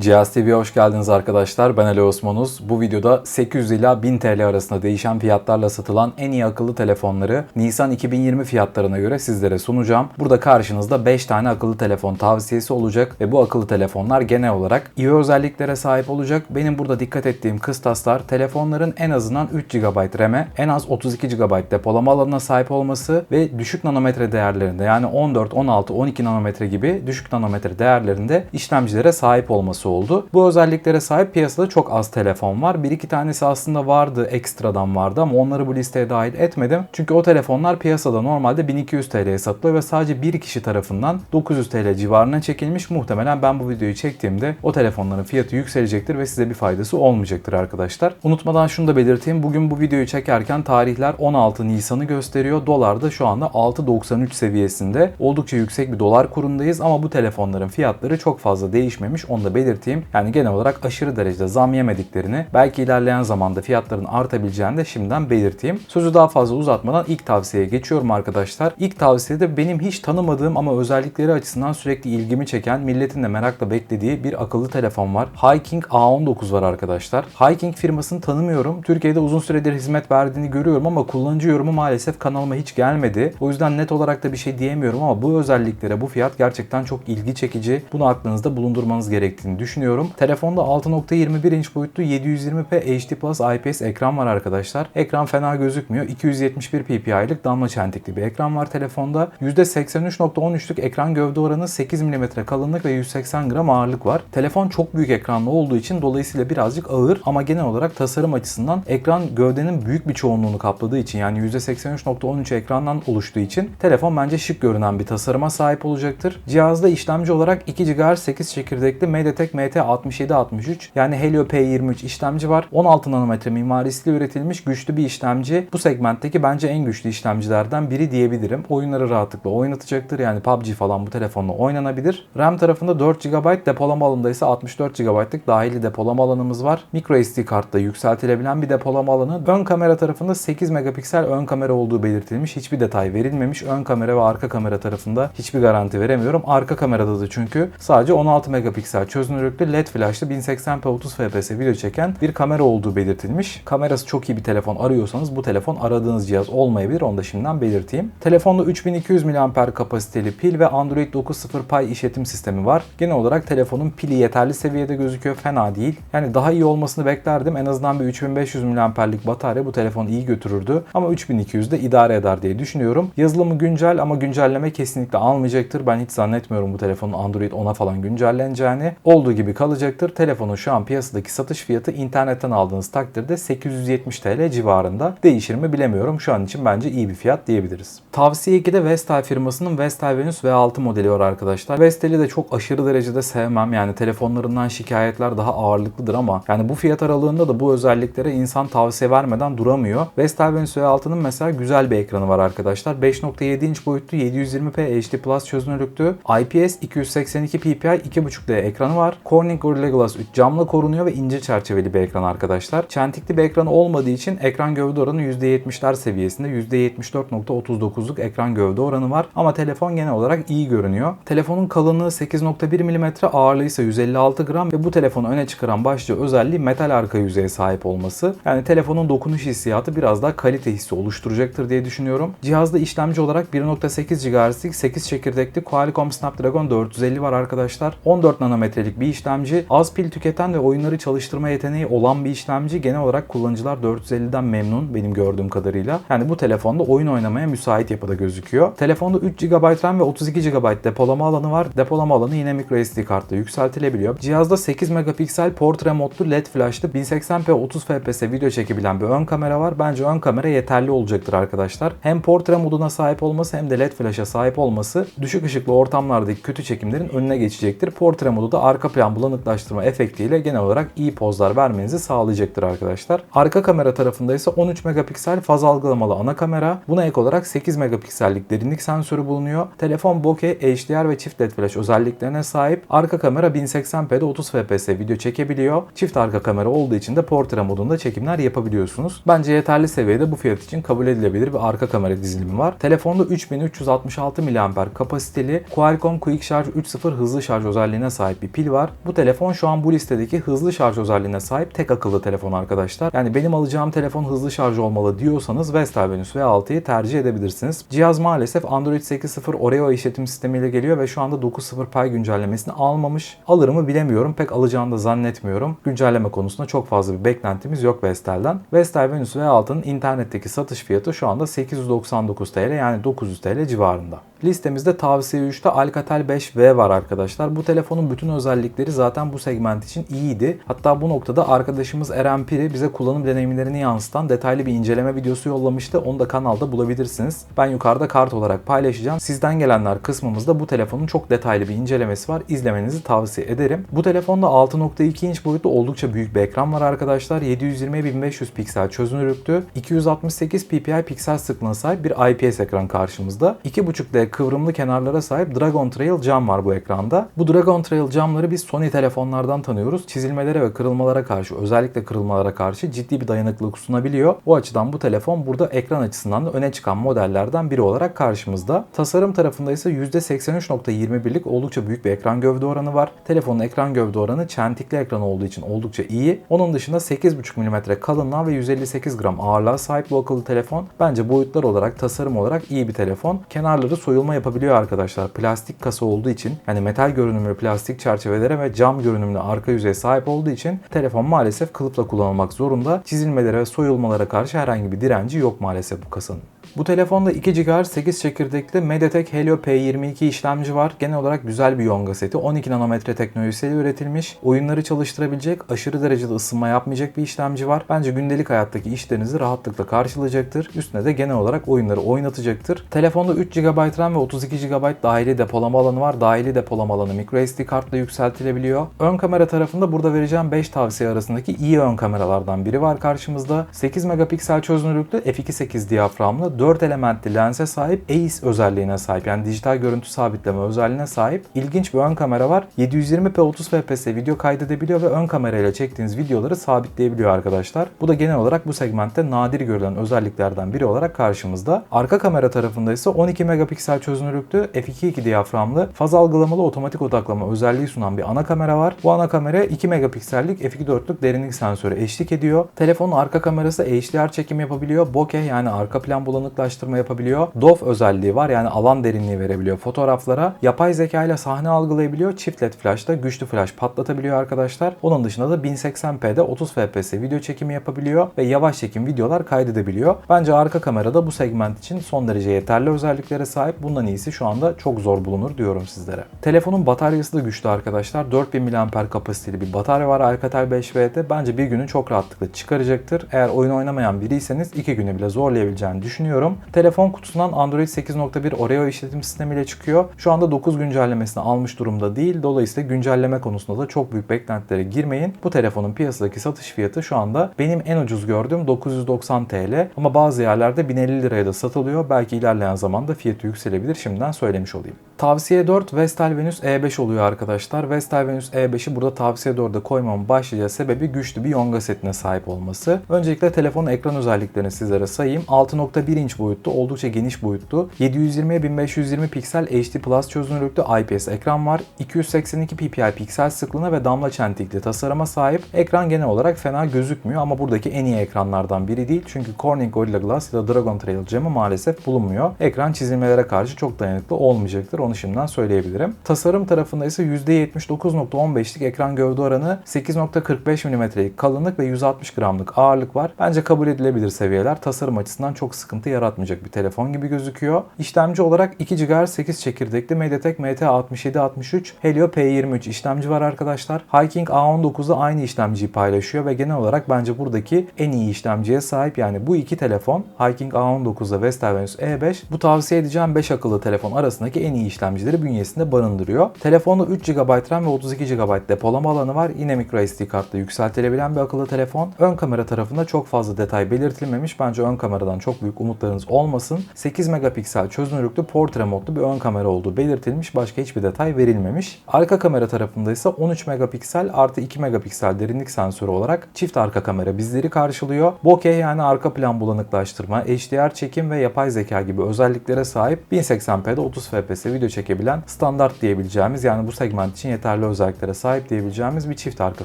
Cihaz TV'ye hoş geldiniz arkadaşlar. Ben Ali Osmanuz. Bu videoda 800 ila 1000 TL arasında değişen fiyatlarla satılan en iyi akıllı telefonları Nisan 2020 fiyatlarına göre sizlere sunacağım. Burada karşınızda 5 tane akıllı telefon tavsiyesi olacak ve bu akıllı telefonlar genel olarak iyi özelliklere sahip olacak. Benim burada dikkat ettiğim kıstaslar telefonların en azından 3 GB RAM'e, en az 32 GB depolama alanına sahip olması ve düşük nanometre değerlerinde yani 14, 16, 12 nanometre gibi düşük nanometre değerlerinde işlemcilere sahip olması oldu. Bu özelliklere sahip piyasada çok az telefon var. Bir iki tanesi aslında vardı, ekstradan vardı ama onları bu listeye dahil etmedim. Çünkü o telefonlar piyasada normalde 1200 TL'ye satılıyor ve sadece bir kişi tarafından 900 TL civarına çekilmiş. Muhtemelen ben bu videoyu çektiğimde o telefonların fiyatı yükselecektir ve size bir faydası olmayacaktır arkadaşlar. Unutmadan şunu da belirteyim. Bugün bu videoyu çekerken tarihler 16 Nisan'ı gösteriyor. Dolar da şu anda 6.93 seviyesinde. Oldukça yüksek bir dolar kurundayız ama bu telefonların fiyatları çok fazla değişmemiş. Onu da belirteyim. Yani genel olarak aşırı derecede zam yemediklerini, belki ilerleyen zamanda fiyatların artabileceğini de şimdiden belirteyim. Sözü daha fazla uzatmadan ilk tavsiyeye geçiyorum arkadaşlar. İlk tavsiyede benim hiç tanımadığım ama özellikleri açısından sürekli ilgimi çeken, milletin de merakla beklediği bir akıllı telefon var. Hiking A19 var arkadaşlar. Hiking firmasını tanımıyorum. Türkiye'de uzun süredir hizmet verdiğini görüyorum ama kullanıcı yorumu maalesef kanalıma hiç gelmedi. O yüzden net olarak da bir şey diyemiyorum ama bu özelliklere, bu fiyat gerçekten çok ilgi çekici. Bunu aklınızda bulundurmanız gerektiğini düşünüyorum. Telefonda 6.21 inç boyutlu 720p HD Plus IPS ekran var arkadaşlar. Ekran fena gözükmüyor. 271 ppi'lik damla çentikli bir ekran var telefonda. %83.13'lük ekran gövde oranı 8 mm kalınlık ve 180 gram ağırlık var. Telefon çok büyük ekranlı olduğu için dolayısıyla birazcık ağır ama genel olarak tasarım açısından ekran gövdenin büyük bir çoğunluğunu kapladığı için yani %83.13 ekrandan oluştuğu için telefon bence şık görünen bir tasarıma sahip olacaktır. Cihazda işlemci olarak 2 GHz 8 çekirdekli MediaTek MT6763 yani Helio P23 işlemci var. 16 nanometre mimarisiyle üretilmiş güçlü bir işlemci. Bu segmentteki bence en güçlü işlemcilerden biri diyebilirim. Oyunları rahatlıkla oynatacaktır. Yani PUBG falan bu telefonla oynanabilir. RAM tarafında 4 GB, depolama alanında ise 64 GB'lık dahili depolama alanımız var. Micro SD kartla yükseltilebilen bir depolama alanı. Ön kamera tarafında 8 megapiksel ön kamera olduğu belirtilmiş. Hiçbir detay verilmemiş. Ön kamera ve arka kamera tarafında hiçbir garanti veremiyorum. Arka kamerada da çünkü sadece 16 megapiksel çözünürlüklü LED flashlı 1080p 30 fps video çeken bir kamera olduğu belirtilmiş. Kamerası çok iyi bir telefon arıyorsanız bu telefon aradığınız cihaz olmayabilir. Onu da şimdiden belirteyim. Telefonda 3200 mAh kapasiteli pil ve Android 9.0 Pie işletim sistemi var. Genel olarak telefonun pili yeterli seviyede gözüküyor. Fena değil. Yani daha iyi olmasını beklerdim. En azından bir 3500 mAh'lik batarya bu telefonu iyi götürürdü. Ama 3200 de idare eder diye düşünüyorum. Yazılımı güncel ama güncelleme kesinlikle almayacaktır. Ben hiç zannetmiyorum bu telefonun Android 10'a falan güncelleneceğini. Olduğu gibi kalacaktır. Telefonun şu an piyasadaki satış fiyatı internetten aldığınız takdirde 870 TL civarında. Değişir mi bilemiyorum. Şu an için bence iyi bir fiyat diyebiliriz. Tavsiye 2'de Vestel firmasının Vestel Venus V6 modeli var arkadaşlar. Vestel'i de çok aşırı derecede sevmem. Yani telefonlarından şikayetler daha ağırlıklıdır ama yani bu fiyat aralığında da bu özelliklere insan tavsiye vermeden duramıyor. Vestel Venus V6'nın mesela güzel bir ekranı var arkadaşlar. 5.7 inç boyutlu 720p HD Plus çözünürlüklü IPS 282 ppi 2.5D ekranı var. Corning Gorilla Glass 3 camla korunuyor ve ince çerçeveli bir ekran arkadaşlar. Çentikli bir ekran olmadığı için ekran gövde oranı %70'ler seviyesinde. %74.39'luk ekran gövde oranı var. Ama telefon genel olarak iyi görünüyor. Telefonun kalınlığı 8.1 mm, ağırlığı ise 156 gram ve bu telefonu öne çıkaran başlıca özelliği metal arka yüzeye sahip olması. Yani telefonun dokunuş hissiyatı biraz daha kalite hissi oluşturacaktır diye düşünüyorum. Cihazda işlemci olarak 1.8 GHz'lik 8 çekirdekli Qualcomm Snapdragon 450 var arkadaşlar. 14 nanometrelik bir işlemci. Az pil tüketen ve oyunları çalıştırma yeteneği olan bir işlemci. Genel olarak kullanıcılar 450'den memnun benim gördüğüm kadarıyla. Yani bu telefonda oyun oynamaya müsait yapıda gözüküyor. Telefonda 3 GB RAM ve 32 GB depolama alanı var. Depolama alanı yine microSD kartla yükseltilebiliyor. Cihazda 8 megapiksel portre modlu LED flashlı 1080p 30 fps video çekebilen bir ön kamera var. Bence ön kamera yeterli olacaktır arkadaşlar. Hem portre moduna sahip olması hem de LED flash'a sahip olması düşük ışıklı ortamlardaki kötü çekimlerin önüne geçecektir. Portre modu da arka plan bulanıklaştırma efektiyle genel olarak iyi pozlar vermenizi sağlayacaktır arkadaşlar. Arka kamera tarafında ise 13 megapiksel faz algılamalı ana kamera. Buna ek olarak 8 megapiksellik derinlik sensörü bulunuyor. Telefon bokeh, HDR ve çift LED flash özelliklerine sahip. Arka kamera 1080p'de 30 fps video çekebiliyor. Çift arka kamera olduğu için de portre modunda çekimler yapabiliyorsunuz. Bence yeterli seviyede bu fiyat için kabul edilebilir bir arka kamera dizilimi var. Telefonda 3366 mAh kapasiteli Qualcomm Quick Charge 3.0 hızlı şarj özelliğine sahip bir pil var. Var. Bu telefon şu an bu listedeki hızlı şarj özelliğine sahip tek akıllı telefon arkadaşlar. Yani benim alacağım telefon hızlı şarj olmalı diyorsanız Vestel Venus V6'yı tercih edebilirsiniz. Cihaz maalesef Android 8.0 Oreo işletim sistemiyle geliyor ve şu anda 9.0 Pay güncellemesini almamış. Alır mı bilemiyorum. Pek alacağını da zannetmiyorum. Güncelleme konusunda çok fazla bir beklentimiz yok Vestel'den. Vestel Venus V6'nın internetteki satış fiyatı şu anda 899 TL yani 900 TL civarında. Listemizde tavsiye 3'te Alcatel 5V var arkadaşlar. Bu telefonun bütün özellikleri zaten bu segment için iyiydi. Hatta bu noktada arkadaşımız Eren Piri bize kullanım deneyimlerini yansıtan detaylı bir inceleme videosu yollamıştı. Onu da kanalda bulabilirsiniz. Ben yukarıda kart olarak paylaşacağım. Sizden gelenler kısmımızda bu telefonun çok detaylı bir incelemesi var. İzlemenizi tavsiye ederim. Bu telefonda 6.2 inç boyutlu oldukça büyük bir ekran var arkadaşlar. 720-1500 piksel çözünürlüktü. 268 ppi piksel sıklığına sahip bir IPS ekran karşımızda. 2.5D kıvrımlı kenarlara sahip Dragon Trail cam var bu ekranda. Bu Dragon Trail camları biz Sony telefonlardan tanıyoruz. Çizilmelere ve kırılmalara karşı özellikle kırılmalara karşı ciddi bir dayanıklılık sunabiliyor. O açıdan bu telefon burada ekran açısından da öne çıkan modellerden biri olarak karşımızda. Tasarım tarafında ise %83.21'lik oldukça büyük bir ekran gövde oranı var. Telefonun ekran gövde oranı çentikli ekran olduğu için oldukça iyi. Onun dışında 8.5 mm kalınlığa ve 158 gram ağırlığa sahip bu akıllı telefon. Bence boyutlar olarak, tasarım olarak iyi bir telefon. Kenarları soyulma yapabiliyor arkadaşlar. Plastik kasa olduğu için yani metal görünümlü plastik çerçevelere ve cam görünümlü arka yüzeye sahip olduğu için telefon maalesef kılıfla kullanılmak zorunda. Çizilmelere ve soyulmalara karşı herhangi bir direnci yok maalesef bu kasanın. Bu telefonda 2 GHz 8 çekirdekli MediaTek Helio P22 işlemci var. Genel olarak güzel bir Yonga seti. 12 nanometre teknolojisiyle üretilmiş. Oyunları çalıştırabilecek, aşırı derecede ısınma yapmayacak bir işlemci var. Bence gündelik hayattaki işlerinizi rahatlıkla karşılayacaktır. Üstüne de genel olarak oyunları oynatacaktır. Telefonda 3 GB RAM ve 32 GB dahili depolama alanı var. Dahili depolama alanı microSD kartla yükseltilebiliyor. Ön kamera tarafında burada vereceğim 5 tavsiye arasındaki iyi ön kameralardan biri var karşımızda. 8 megapiksel çözünürlüklü f2.8 diyaframlı 4 elementli lense sahip AIS özelliğine sahip yani dijital görüntü sabitleme özelliğine sahip ilginç bir ön kamera var. 720p 30 fps video kaydedebiliyor ve ön kamerayla çektiğiniz videoları sabitleyebiliyor arkadaşlar. Bu da genel olarak bu segmentte nadir görülen özelliklerden biri olarak karşımızda. Arka kamera tarafında ise 12 megapiksel çözünürlüklü f2.2 diyaframlı faz algılamalı otomatik odaklama özelliği sunan bir ana kamera var. Bu ana kamera 2 megapiksellik f2.4'lük derinlik sensörü eşlik ediyor. Telefonun arka kamerası HDR çekim yapabiliyor. Bokeh yani arka plan bulanıklaştırma yapabiliyor. DOF özelliği var yani alan derinliği verebiliyor fotoğraflara. Yapay zeka ile sahne algılayabiliyor. Çift led flash'ta güçlü flash patlatabiliyor arkadaşlar. Onun dışında da 1080p'de 30 fps video çekimi yapabiliyor ve yavaş çekim videolar kaydedebiliyor. Bence arka kamerada bu segment için son derece yeterli özelliklere sahip. Bundan iyisi şu anda çok zor bulunur diyorum sizlere. Telefonun bataryası da güçlü arkadaşlar. 4000 mAh kapasiteli bir batarya var Alcatel 5V'de. Bence bir günü çok rahatlıkla çıkaracaktır. Eğer oyun oynamayan biriyseniz iki günü bile zorlayabileceğini düşünüyorum. Telefon kutusundan Android 8.1 Oreo işletim sistemiyle çıkıyor. Şu anda 9 güncellemesini almış durumda değil. Dolayısıyla güncelleme konusunda da çok büyük beklentilere girmeyin. Bu telefonun piyasadaki satış fiyatı şu anda benim en ucuz gördüğüm 990 TL. Ama bazı yerlerde 1050 liraya da satılıyor. Belki ilerleyen zamanda fiyatı yükselebilir. Şimdiden söylemiş olayım. Tavsiye 4 Vestel Venus E5 oluyor arkadaşlar. Vestel Venus E5'i burada tavsiye 4'e koymamın başlıca sebebi güçlü bir Yonga setine sahip olması. Öncelikle telefonun ekran özelliklerini sizlere sayayım. 6.1 inç boyutlu, oldukça geniş boyutlu. 720 1520 piksel HD Plus çözünürlüklü IPS ekran var. 282 ppi piksel sıklığına ve damla çentikli tasarıma sahip. Ekran genel olarak fena gözükmüyor ama buradaki en iyi ekranlardan biri değil. Çünkü Corning Gorilla Glass ya da Dragon Trail camı maalesef bulunmuyor. Ekran çizilmelere karşı çok dayanıklı olmayacaktır. Onu şimdiden söyleyebilirim. Tasarım tarafında ise %79.15'lik ekran gövde oranı, 8.45 mm'lik kalınlık ve 160 gramlık ağırlık var. Bence kabul edilebilir seviyeler. Tasarım açısından çok sıkıntı yaratmayacak bir telefon gibi gözüküyor. İşlemci olarak 2 GHz 8 çekirdekli MediaTek MT6763 Helio P23 işlemci var arkadaşlar. Hiking A19'da aynı işlemciyi paylaşıyor ve genel olarak bence buradaki en iyi işlemciye sahip. Yani bu iki telefon Hiking A19'da Vestel Venus E5 bu tavsiye edeceğim 5 akıllı telefon arasındaki en iyi işlemcileri bünyesinde barındırıyor. Telefonda 3 GB RAM ve 32 GB depolama alanı var. Yine microSD kartla yükseltilebilen bir akıllı telefon. Ön kamera tarafında çok fazla detay belirtilmemiş. Bence ön kameradan çok büyük umutlarınız olmasın. 8 megapiksel çözünürlüklü portre modlu bir ön kamera olduğu belirtilmiş. Başka hiçbir detay verilmemiş. Arka kamera tarafında ise 13 megapiksel artı 2 megapiksel derinlik sensörü olarak çift arka kamera bizleri karşılıyor. Bokeh yani arka plan bulanıklaştırma, HDR çekim ve yapay zeka gibi özelliklere sahip 1080p'de 30 fps video video çekebilen standart diyebileceğimiz yani bu segment için yeterli özelliklere sahip diyebileceğimiz bir çift arka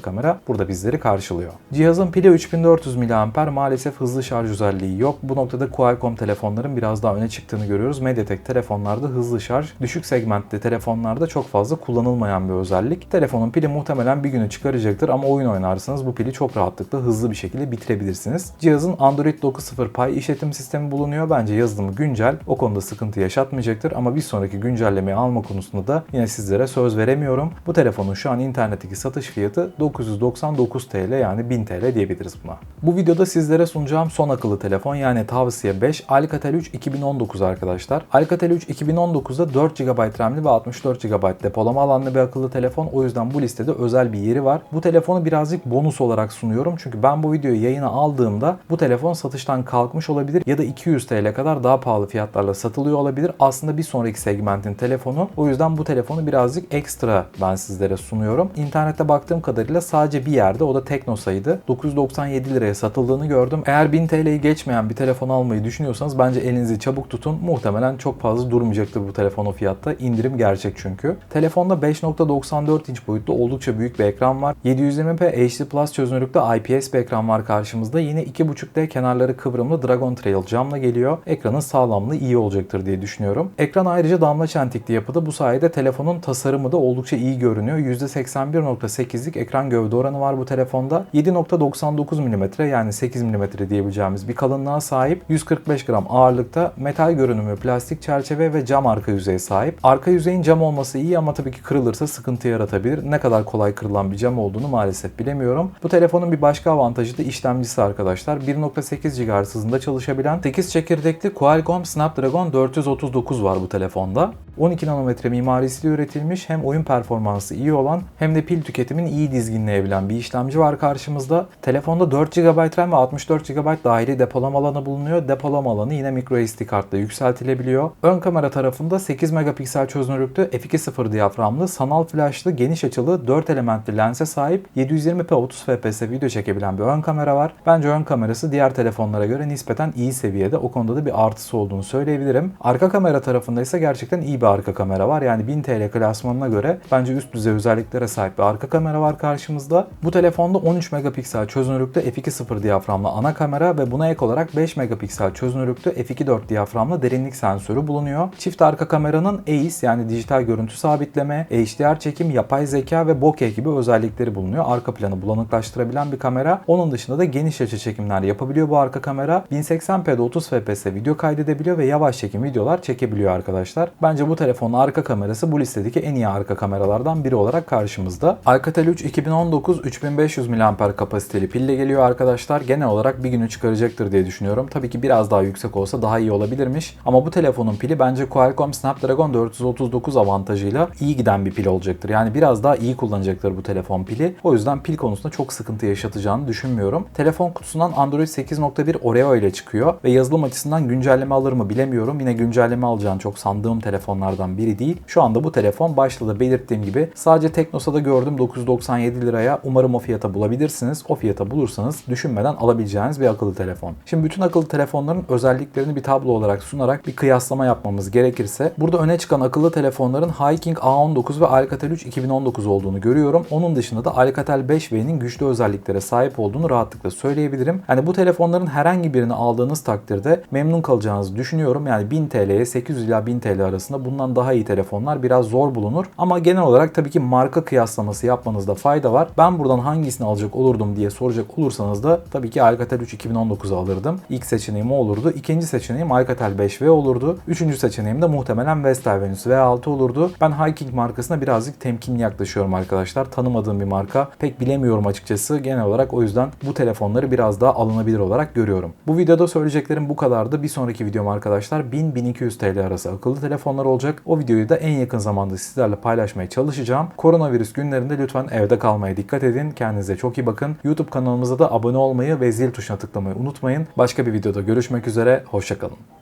kamera burada bizleri karşılıyor. Cihazın pili 3400 mAh maalesef hızlı şarj özelliği yok. Bu noktada Qualcomm telefonların biraz daha öne çıktığını görüyoruz. MediaTek telefonlarda hızlı şarj, düşük segmentte telefonlarda çok fazla kullanılmayan bir özellik. Telefonun pili muhtemelen bir günü çıkaracaktır ama oyun oynarsanız bu pili çok rahatlıkla hızlı bir şekilde bitirebilirsiniz. Cihazın Android 9.0 Pie işletim sistemi bulunuyor. Bence yazılımı güncel. O konuda sıkıntı yaşatmayacaktır ama bir sonraki güncellemeyi alma konusunda da yine sizlere söz veremiyorum. Bu telefonun şu an internetteki satış fiyatı 999 TL yani 1000 TL diyebiliriz buna. Bu videoda sizlere sunacağım son akıllı telefon yani tavsiye 5 Alcatel 3 2019 arkadaşlar. Alcatel 3 2019'da 4 GB RAM'li ve 64 GB depolama alanlı bir akıllı telefon. O yüzden bu listede özel bir yeri var. Bu telefonu birazcık bonus olarak sunuyorum. Çünkü ben bu videoyu yayına aldığımda bu telefon satıştan kalkmış olabilir ya da 200 TL kadar daha pahalı fiyatlarla satılıyor olabilir. Aslında bir sonraki segmentin telefonu. O yüzden bu telefonu birazcık ekstra ben sizlere sunuyorum. İnternette baktığım kadarıyla sadece bir yerde o da Teknosa'ydı. 997 liraya satıldığını gördüm. Eğer 1000 TL'yi geçmeyen bir telefon almayı düşünüyorsanız bence elinizi çabuk tutun. Muhtemelen çok fazla durmayacaktır bu telefon o fiyatta. İndirim gerçek çünkü. Telefonda 5.94 inç boyutta oldukça büyük bir ekran var. 720p HD Plus çözünürlükte IPS bir ekran var karşımızda. Yine 2.5D kenarları kıvrımlı Dragon Trail camla geliyor. Ekranın sağlamlığı iyi olacaktır diye düşünüyorum. Ekran ayrıca damla çentikli yapıda. Bu sayede telefonun tasarımı da oldukça iyi görünüyor. %81.8'lik ekran gövde oranı var bu telefonda. 7.99 mm yani 8 mm diyebileceğimiz bir kalınlığa sahip. 145 gram ağırlıkta metal görünümü, plastik çerçeve ve cam arka yüzeye sahip. Arka yüzeyin cam olması iyi ama tabii ki kırılırsa sıkıntı yaratabilir. Ne kadar kolay kırılan bir cam olduğunu maalesef bilemiyorum. Bu telefonun bir başka avantajı da işlemcisi arkadaşlar. 1.8 GHz hızında çalışabilen 8 çekirdekli Qualcomm Snapdragon 439 var bu telefonda. 12 nanometre mimarisiyle üretilmiş hem oyun performansı iyi olan hem de pil tüketimini iyi dizginleyebilen bir işlemci var karşımızda. Telefonda 4 GB RAM ve 64 GB dahili depolama alanı bulunuyor. Depolama alanı yine microSD kartla yükseltilebiliyor. Ön kamera tarafında 8 megapiksel çözünürlüklü f2.0 diyaframlı, sanal flashlı, geniş açılı 4 elementli lense sahip 720p 30 fps video çekebilen bir ön kamera var. Bence ön kamerası diğer telefonlara göre nispeten iyi seviyede. O konuda da bir artısı olduğunu söyleyebilirim. Arka kamera tarafında ise gerçekten iyi bir arka kamera var. Yani 1000 TL klasmanına göre bence üst düzey özelliklere sahip bir arka kamera var karşımızda. Bu telefonda 13 megapiksel çözünürlükte f2.0 diyaframlı ana kamera ve buna ek olarak 5 megapiksel çözünürlükte f2.4 diyaframlı derinlik sensörü bulunuyor. Çift arka kameranın EIS yani dijital görüntü sabitleme, HDR çekim, yapay zeka ve bokeh gibi özellikleri bulunuyor. Arka planı bulanıklaştırabilen bir kamera. Onun dışında da geniş açı çekimler yapabiliyor bu arka kamera. 1080p'de 30 fps video kaydedebiliyor ve yavaş çekim videolar çekebiliyor arkadaşlar. Bence bu telefonun arka kamerası bu listedeki en iyi arka kameralardan biri olarak karşımızda. Alcatel 3 2019 3500 mAh kapasiteli pille geliyor arkadaşlar. Genel olarak bir günü çıkaracaktır diye düşünüyorum. Tabii ki biraz daha yüksek olsa daha iyi olabilirmiş. Ama bu telefonun pili bence Qualcomm Snapdragon 439 avantajıyla iyi giden bir pil olacaktır. Yani biraz daha iyi kullanacaktır bu telefon pili. O yüzden pil konusunda çok sıkıntı yaşatacağını düşünmüyorum. Telefon kutusundan Android 8.1 Oreo ile çıkıyor ve yazılım açısından güncelleme alır mı bilemiyorum. Yine güncelleme alacağını çok sandığım telefonlardan biri değil. Şu anda bu telefon başta da belirttiğim gibi sadece Teknosa'da gördüm 997 liraya. Umarım o fiyata bulabilirsiniz. O fiyata bulursanız düşünmeden alabileceğiniz bir akıllı telefon. Şimdi bütün akıllı telefonların özelliklerini bir tablo olarak sunarak bir kıyaslama yapmamız gerekirse burada öne çıkan akıllı telefonların Hiking A19 ve Alcatel 3 2019 olduğunu görüyorum. Onun dışında da Alcatel 5V'nin güçlü özelliklere sahip olduğunu rahatlıkla söyleyebilirim. Yani bu telefonların herhangi birini aldığınız takdirde memnun kalacağınızı düşünüyorum. Yani 1000 TL'ye 800 ila 1000 TL arasında bundan daha iyi telefonlar biraz zor bulunur. Ama genel olarak tabii ki marka kıyaslaması yapmanızda fayda var. Ben buradan hangisini alacak olurdum diye soracak olursanız da tabii ki Alcatel 3 2019'u alırdım. İlk seçeneğim o olurdu. İkinci seçeneğim Alcatel 5V olurdu. Üçüncü seçeneğim de muhtemelen Vestel Venus V6 olurdu. Ben Hiking markasına birazcık temkinli yaklaşıyorum arkadaşlar. Tanımadığım bir marka. Pek bilemiyorum açıkçası. Genel olarak o yüzden bu telefonları biraz daha alınabilir olarak görüyorum. Bu videoda söyleyeceklerim bu kadardı. Bir sonraki videom arkadaşlar 1000-1200 TL arası akıllı telefonlar olacak. O videoyu da en yakın zamanda sizlerle paylaşmaya çalışacağım. Koronavirüs günlerinde lütfen evde kalmaya dikkat edin. Kendinize çok iyi bakın. YouTube kanalımıza da abone olmayı ve zil tuşuna tıklamayı unutmayın. Başka bir videoda görüşmek üzere. Hoşçakalın.